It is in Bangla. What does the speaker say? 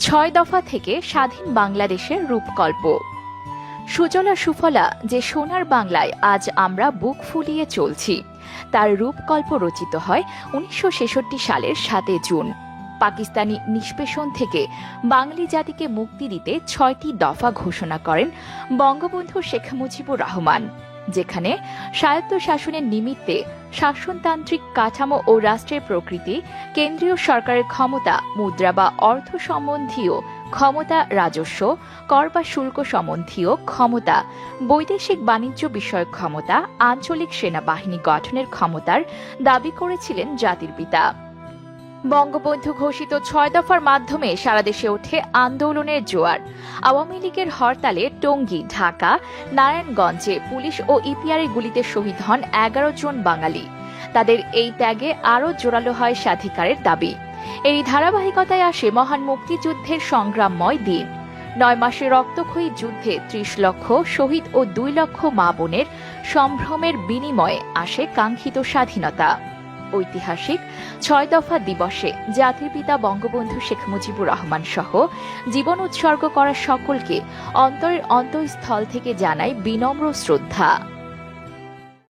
ছয় দফা থেকে স্বাধীন বাংলাদেশের রূপকল্প। সুজলা সুফলা, যে সোনার বাংলায় আজ আমরা বুক ফুলিয়ে চলছি, তার রূপকল্প রচিত হয় উনিশশো ছেষট্টি সালের সাতে জুন। পাকিস্তানি নিষ্পেষণ থেকে বাঙালি জাতিকে মুক্তি দিতে ছয়টি দফা ঘোষণা করেন বঙ্গবন্ধু শেখ মুজিবুর রহমান, যেখানে স্বায়ত্ত শাসনের নিমিত্তে শাসনতান্ত্রিক কাঠামো ও রাষ্ট্রের প্রকৃতি, কেন্দ্রীয় সরকারের ক্ষমতা, মুদ্রা বা অর্থ সম্বন্ধীয় ক্ষমতা রাজস্ব, কর বা শুল্ক সম্বন্ধীয় ক্ষমতা, বৈদেশিক বাণিজ্য বিষয়ক ক্ষমতা, আঞ্চলিক সেনাবাহিনী গঠনের ক্ষমতার দাবি করেছিলেন জাতির পিতা। বঙ্গবন্ধু ঘোষিত ছয় দফার মাধ্যমে সারা দেশে ওঠে আন্দোলনের জোয়ার। আওয়ামী লীগের হরতালে টঙ্গী, ঢাকা, নারায়ণগঞ্জে পুলিশ ও ইপিআরের গুলিতে শহীদ হন এগারো জন বাঙালি। তাদের এই ত্যাগে আরও জোরালো হয় স্বাধিকারের দাবি। এই ধারাবাহিকতায় আসে মহান মুক্তিযুদ্ধের সংগ্রামময় দিন। নয় মাসে রক্তক্ষয়ী যুদ্ধে ত্রিশ লক্ষ, শহীদ ও দুই লক্ষ মা বোনের সম্ভ্রমের বিনিময়ে আসে কাঙ্ক্ষিত স্বাধীনতা। ঐতিহাসিক ছয় দফা দিবসে জাতির পিতা বঙ্গবন্ধু শেখ মুজিবুর রহমান সহ জীবন উৎসর্গ করা সকলকে অন্তরের অন্তঃস্থল থেকে জানায় বিনম্র শ্রদ্ধা।